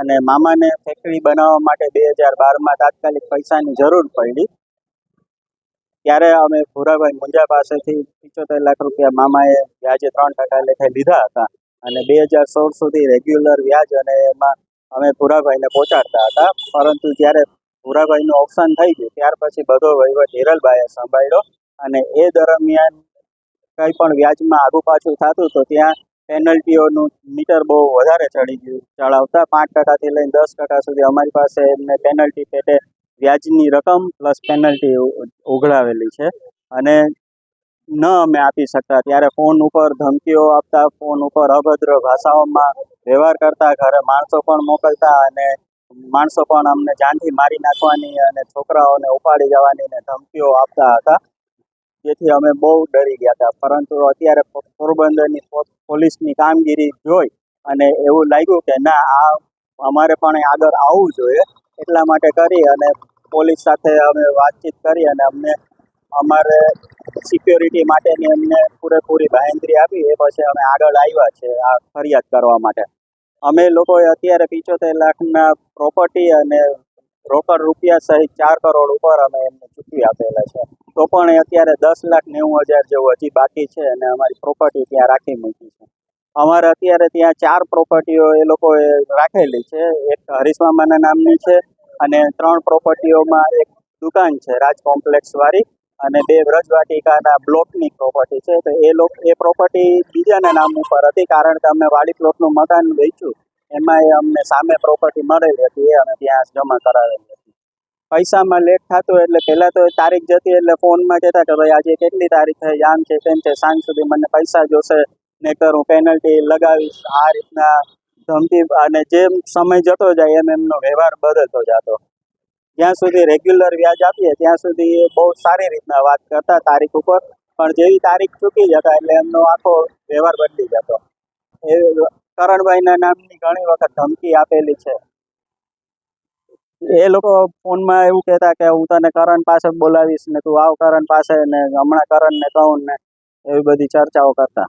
અને મામાને ફેક્ટરી બનાવવા માટે બે હજાર બારમાં તાત્કાલિક પૈસાની જરૂર પડી. ત્યારે અમે ભૂરાભાઈ મુંજા પાસેથી પિચોતેર લાખ રૂપિયા મામાએ વ્યાજે ત્રણ ટકા લેખે લીધા હતા. અને બે હજાર સોળ સુધી રેગ્યુલર વ્યાજ અને એમાં અમે ભૂરાભાઈને પહોંચાડતા હતા. પરંતુ જ્યારે ભૂરાભાઈનું અવસાન થઈ ગયું, ત્યાર પછી બધો વહીવટ હિરલભાઈએ સંભાળ્યો. અને એ દરમિયાન કંઈ પણ વ્યાજમાં આગુ પાછું થતું તો ત્યાં પેનલ્ટીઓનું મીટર બહુ વધારે ચડી ગયું. ચડાવતા પાંચ ટકાથી લઈને દસ ટકા સુધી અમારી પાસે એમને પેનલ્ટી પેટે વ્યાજની રકમ પ્લસ પેનલ્ટી ઉઘરાવેલી છે. અને ન અમે આપી શકતા. ત્યારે ફોન ઉપર ધમકીઓ આપતા ફોન ઉપર અભદ્ર ભાષાઓમાં વ્યવહાર કરતા, ઘરે માણસો પણ મોકલતા અને માણસો પણ અમને જાનથી મારી નાખવાની અને છોકરાઓને ઉપાડી જવાની ને ધમકીઓ આપતા હતા. જેથી અમે બહુ ડરી ગયા હતા. પરંતુ અત્યારે પોરબંદરની પોલીસની કામગીરી જોઈ અને એવું લાગ્યું કે ના, આ અમારે પણ આગળ આવવું જોઈએ એટલા માટે કરી અને પોલીસ સાથે અમે વાતચીત કરી અને અમને અમારે સિક્યોરિટી માટેની અમને પૂરેપૂરી બાહેંધરી આપી. એ પછી અમે આગળ આવ્યા છે આ ફરિયાદ કરવા માટે. અમે લોકોએ અત્યારે પિચોતેર લાખના પ્રોપર્ટી અને રોકડ રૂપિયા સહિત ચાર કરોડ ઉપર અમે એમને ચૂકવી આપેલા છે. તો પણ અત્યારે દસ લાખ નેવું હજાર જેવું હજી બાકી છે અને અમારી પ્રોપર્ટી ત્યાં રાખી મૂકી છે. અમારે અત્યારે ત્યાં ચાર પ્રોપર્ટીઓ એ લોકોએ રાખેલી છે. એક હરીશ મામાના નામની છે અને ત્રણ પ્રોપર્ટીઓમાં એક દુકાન છે, રાજ કોમ્પ્લેક્સ વાળી અને બે વ્રજવાટિકાના બ્લોકની પ્રોપર્ટી છે. તો એ લોકો, એ પ્રોપર્ટી બીજાના નામ ઉપર હતી કારણ કે અમે વાડી પ્લોટનું મકાન વેચ્યું. એમાં અમને સામે પ્રોપર્ટી મળેલી હતી એ અમે ત્યાં જમા કરાવેલી હતી. પૈસામાં લેટ થતું એટલે પહેલાં તો તારીખ જતી એટલે ફોનમાં કહેતા કે ભાઈ, આજે કેટલી તારીખ થઈ? આમ છે, તેમ છે. સાંજ સુધી મને પૈસા જોશે. ને હું પેનલ્ટી લગાવીશ. આ રીતના ધમકી અને જેમ સમય જતો જાય એમ એમનો વ્યવહાર બદલતો જતો. જ્યાં સુધી રેગ્યુલર વ્યાજ આપીએ, ત્યાં સુધી એ બહુ સારી રીતના વાત કરતા તારીખ ઉપર. પણ જેવી તારીખ ચૂકી જતા એટલે એમનો આખો વ્યવહાર બદલી જતો. એ કરણભાઈના નામની ઘણી વખત ધમકી આપેલી છે. એ લોકો ફોનમાં એવું કહેતા કે હું તને કરણ પાસે બોલાવીશ ને તું આવ કરણ પાસે ને હમણાં કરણને કહું ને એવી બધી ચર્ચાઓ કરતા.